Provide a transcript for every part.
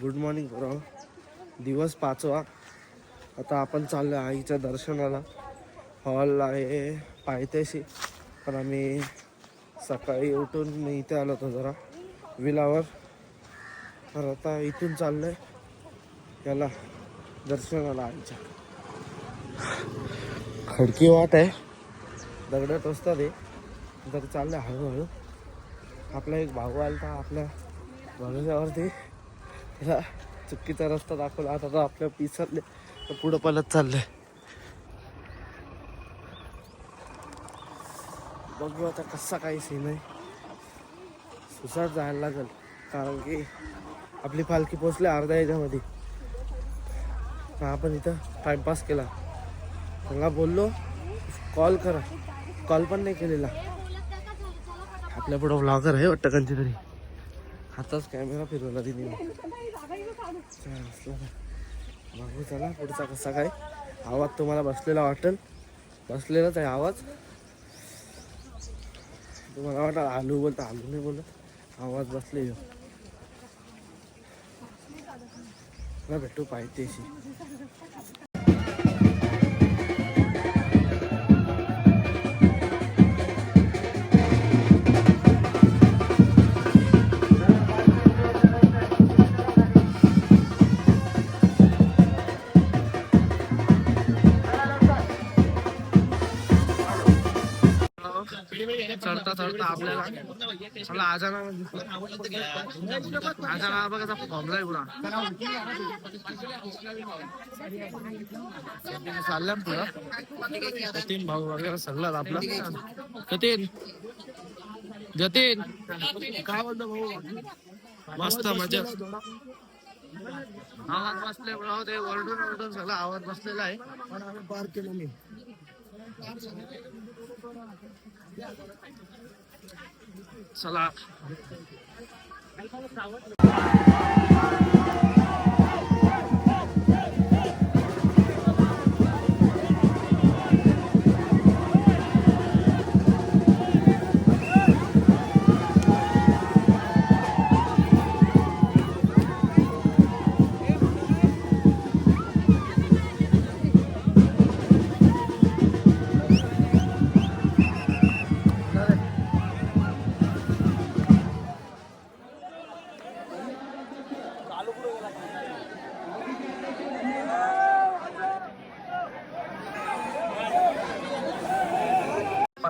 Good morning बरं दिवस पाचवा. आता आपण चाललो आहे आईच्या दर्शनाला. हॉल आहे पायथ्याशी. पण आम्ही सकाळी उठून मी इथे आलो होतो जरा. विलावर. तर आता इथून चाललोय. याला दर्शनाला आईच्या. खडकी वाट आहे. दगडात असतात हे. तर चाललं हळूहळू. आपला एक भाऊ आला होता आपल्या भरोश्यावरती. त्याला चुकीचा रस्ता दाखवला. आता तो आपल्या पिसरले तर पुढं पलत चाललंय. बघू आता कसा काही सीन आहे. सुसाट जायला लागेल. कारण की आपली पालखी पोचली अर्ध्या याच्यामध्ये. आपण इथं टाइमपास केला. त्यांना बोललो कॉल करा. कॉल पण नाही केलेला. आपल्या पुढं व्लॉगर आहे वाटतं कंची तरी हाताच कॅमेरा फिरवला तिने. बघू चला पुढचा कसा काय. आवाज तुम्हाला बसलेला वाटेल. बसलेलाच आहे आवाज. तुम्हाला वाटत आलू बोलत आलू नाही बोलत. आवाज बसले ना भेटू पाहिजे चढता चढता आपल्याला मला आजाना म्हणजे आजाना बघा फॉर्मला पुरा चालल्या पुढं. सतीन भाऊ वगैरे सल्ला आपला जतीन जतीन. काय बोलतो भाऊ? मस्त मजा आवाज बसले ते वरडून वरडून सगळा आवाज बसलेला आहे. पण आम्ही पार केलं मी चला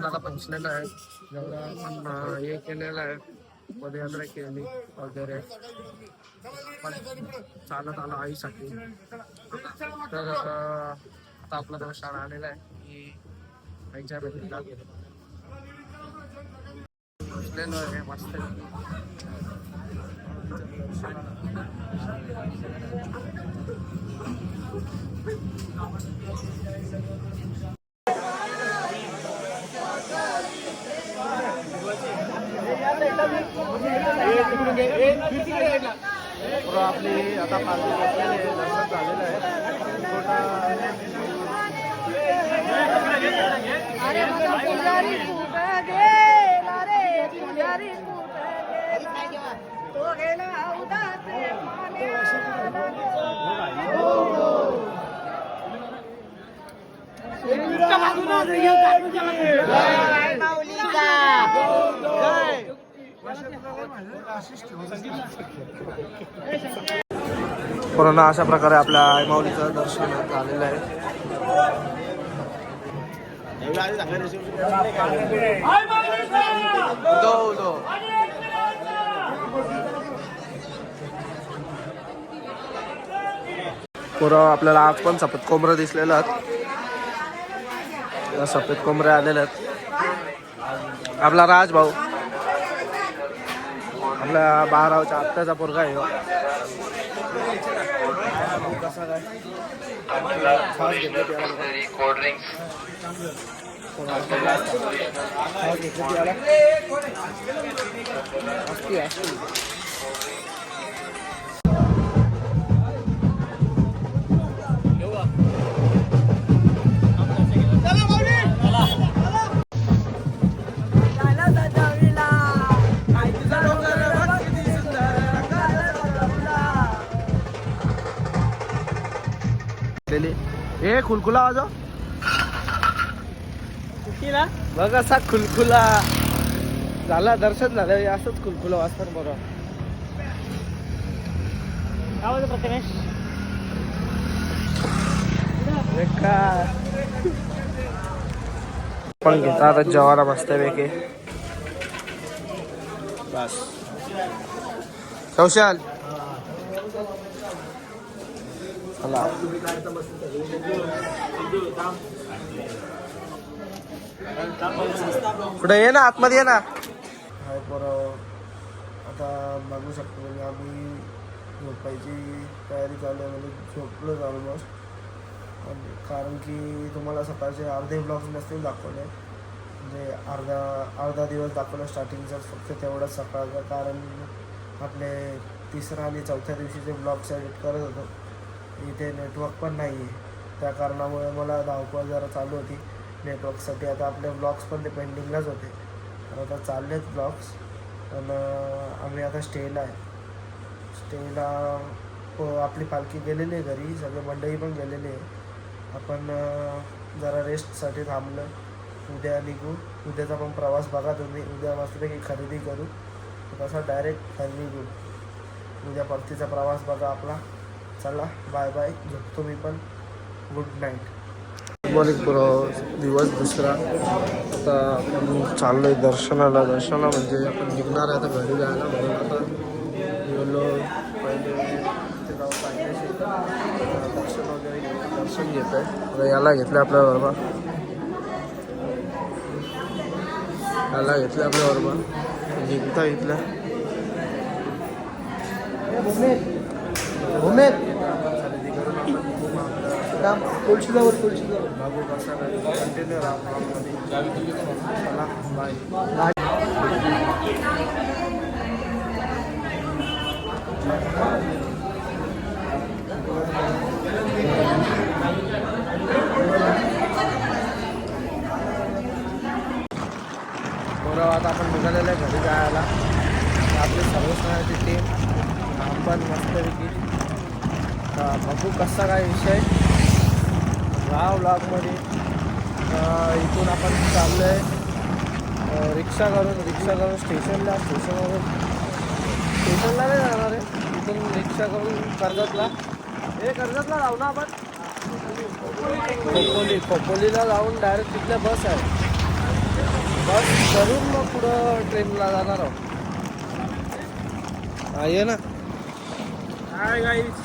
पण आता आहे. जेवढं आपण हे केलेलं आहे पदयात्रा केली वगैरे. पण चालत आलो आईसाठी. तर आता आपला तो शाळा आलेला आहे की आईच्या भेटीला. पोहोचलेलो आहे मस्त पुरं आपली आता पालखी बसलेली आहे दर्शन झालेलं आहे. अरे पूर्ण अशा प्रकारे आपल्या आई माऊलीचं दर्शन झालेलं आहे. उदो पुरं आपल्याला आज पण सफेद कोंबरं दिसलेलं आहेत. सफेद कोंबरे आलेले आहेत. आपला राज भाऊ आपला बाराचा आत्ताचा पोरगा आहे ह्यो. कसा काय खास घेतलं त्याला खास घेतलं त्याला असती असती हे खुलखुला वाजव बघ असा खुलखुला। झाला दर्शन झालं असंच खुलखुला वाजतात बरोबर प्रथमेश? पण घेता आता जवारा मस्तपैकी बस. कौशल. चला. पुढे ये ना आतमध्ये ये ना. हाय बरं आता बघू शकतो म्हणजे आम्ही झोपायची तयारी चालू आहे म्हणजे झोपलोच ऑलमोस्ट. कारण की तुम्हाला सकाळचे अर्धे ब्लॉग्स नसतील दाखवले. म्हणजे अर्धा अर्धा दिवस दाखवला स्टार्टिंगचा फक्त तेवढाच सकाळचा. कारण आपले तिसरा आणि चौथ्या दिवशीचे ब्लॉग्स एडिट करत होतो. इथे नेटवर्क पण नाही आहे त्या कारणामुळे मला धावपळ जरा चालू होती नेटवर्कसाठी आता आपले ब्लॉग्स पण ते पेंडिंगलाच होते. तर आता चाललेत ब्लॉग्स पण आम्ही आता स्टेला आहे. स्टेला प- आपली पालखी गेलेली आहे घरी. सगळे मंडळी पण गेलेली आहे. आपण जरा रेस्टसाठी थांबलं उद्या निघू. उद्याचा पण प्रवास बघा तुम्ही. उद्या मस्तपैकी खरेदी करू. तसा डायरेक्ट घरी निघू. उद्या परतीचा प्रवास बघा आपला. चला बाय बाय झोपतो मी पण. गुड नाईट मॉर्निंग दिवस दुसरा. आता आपण चाललो आहे दर्शनाला. दर्शनाला म्हणजे आपण निघणार आहे आता घरी जायला. म्हणून आता गेलो. पहिले दर्शन वगैरे दर्शन घेत आहे याला घेतलं आपल्या बरोबर याला घेतलं आपल्या बरोबर निघता इथल्या खरेदी करून आपण तुळशीजवळ. कंटिन्यू आता आपण निघालेलं आहे घरी जायला. आपली सर्वस्नाची टीम आपण मस्तपैकी आता बघू कसा काय विषय. राव ब्लॉगमध्ये इथून आपण चाललो आहे रिक्षा करून रिक्षा करून स्टेशनला स्टेशनवरून स्टेशनला नाही जाणार आहे. इथून रिक्षा करून कर्जतला. हे कर्जतला जाऊ ना आपण. खोपोली खोपोलीला जाऊन डायरेक्ट तिथल्या बस आहे. बस करून मग पुढं ट्रेनला जाणार आहोत. हा ये ना. काय गाईस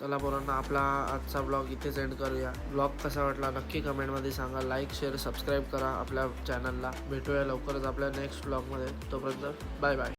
चला पोरांना आपला आजचा ब्लॉग इथेच एंड करूया. ब्लॉग कसा वाटला नक्की कमेंटमध्ये सांगा. लाईक शेअर सबस्क्राईब करा आपल्या चॅनलला भेटूया लवकरच आपल्या नेक्स्ट ब्लॉगमध्ये तोपर्यंत बाय बाय